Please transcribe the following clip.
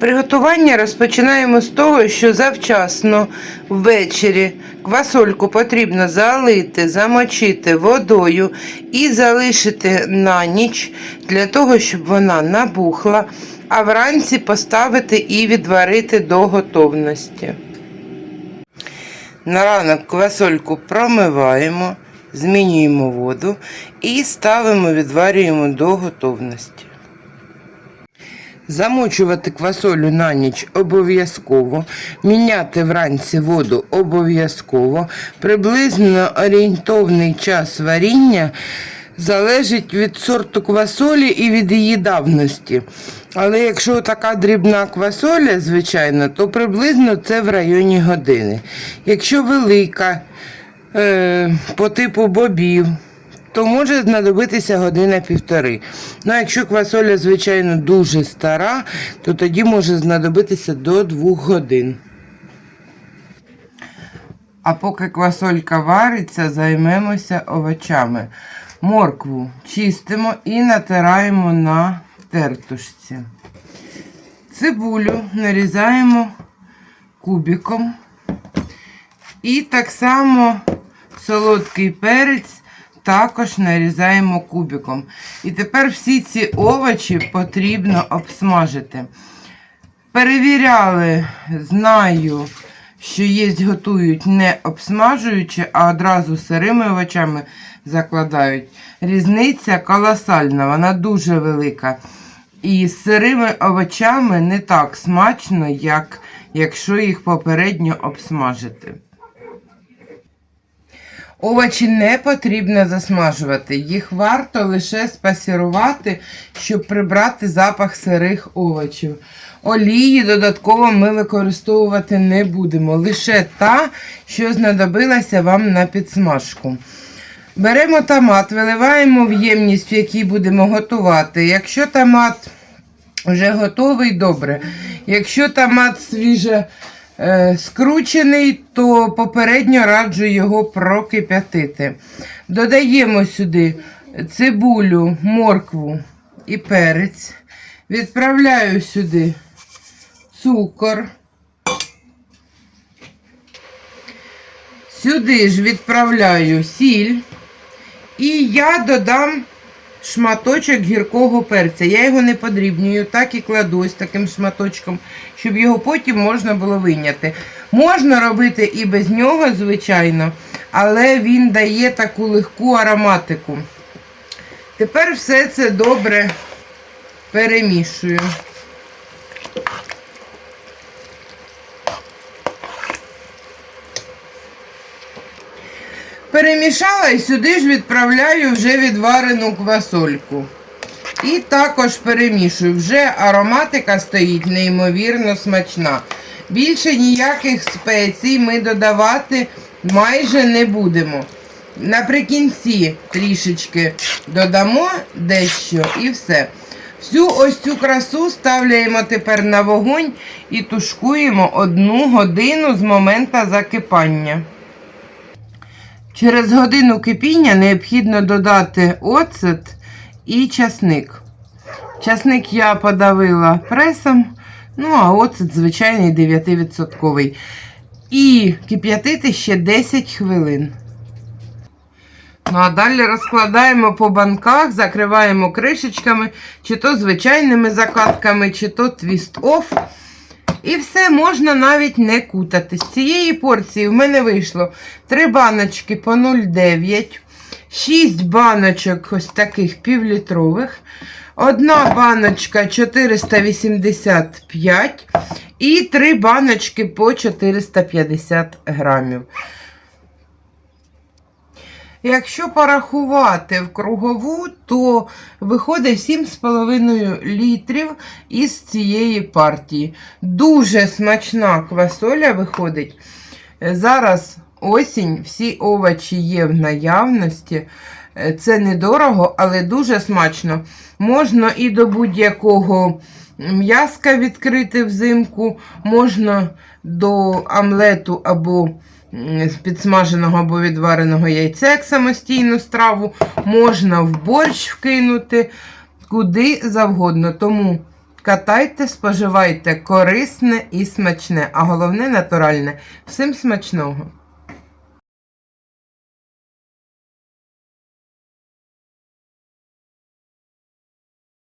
Приготування розпочинаємо з того, що завчасно ввечері квасольку потрібно залити, замочити водою і залишити на ніч для того, щоб вона набухла, а вранці поставити і відварити до готовності. На ранок квасольку промиваємо, змінюємо воду і ставимо, відварюємо до готовності. Замочувати квасолю на ніч обов'язково, міняти вранці воду обов'язково. Приблизно орієнтовний час варіння залежить від сорту квасолі і від її давності. Але якщо така дрібна квасоля, звичайно, то приблизно це в районі години. Якщо велика, е, по типу бобів, то може знадобитися година-півтори. Ну, а якщо квасоля, звичайно, дуже стара, то тоді може знадобитися до двох годин. А поки квасолька вариться, займемося овочами. Моркву чистимо і натираємо на тертушці. Цибулю нарізаємо кубиком. І так само солодкий перець також нарізаємо кубиком. І тепер всі ці овочі потрібно обсмажити. Перевіряли, знаю, що є готують не обсмажуючи, а одразу сирими овочами закладають. Різниця колосальна, вона дуже велика. І з сирими овочами не так смачно, як якщо їх попередньо обсмажити. Овочі не потрібно засмажувати, їх варто лише спасірувати, щоб прибрати запах сирих овочів. Олії додатково ми використовувати не будемо, лише та, що знадобилася вам на підсмажку. Беремо томат, виливаємо в ємність, в якій будемо готувати. Якщо томат вже готовий, добре. Якщо томат свіже скручений, то попередньо раджу його прокип'ятити. Додаємо сюди цибулю, моркву і перець. Відправляю сюди цукор. Сюди ж відправляю сіль. І я додам шматочок гіркого перця. Я його не подрібнюю, так і кладу ось таким шматочком, щоб його потім можна було виняти. Можна робити і без нього, звичайно, але він дає таку легку ароматику. Тепер все це добре перемішую. Перемішала і сюди ж відправляю вже відварену квасольку. І також перемішую. Вже ароматика стоїть неймовірно смачна. Більше ніяких спецій ми додавати майже не будемо. Наприкінці трішечки додамо дещо і все. Всю ось цю красу ставляємо тепер на вогонь і тушкуємо одну годину з моменту закипання. Через годину кипіння необхідно додати оцет і часник. Часник я подавила пресом, ну а оцет звичайний 9%. І кип'ятити ще 10 хвилин. Ну, а далі розкладаємо по банках, закриваємо кришечками, чи то звичайними закатками, чи то твіст-офф. І все можна навіть не кутати. З цієї порції в мене вийшло 3 баночки по 0,9, 6 баночок ось таких півлітрових, одна баночка 485 і 3 баночки по 450 грамів. Якщо порахувати в кругову, то виходить 7,5 літрів із цієї партії. Дуже смачна квасоля виходить. Зараз осінь, всі овочі є в наявності. Це недорого, але дуже смачно. Можна і до будь-якого м'яска відкрити взимку, можна до омлету або м, підсмаженого або відвареного яйця як самостійну страву, можна в борщ вкинути, куди завгодно. Тому Катайте, споживайте корисне і смачне, а головне натуральне. Всім смачного!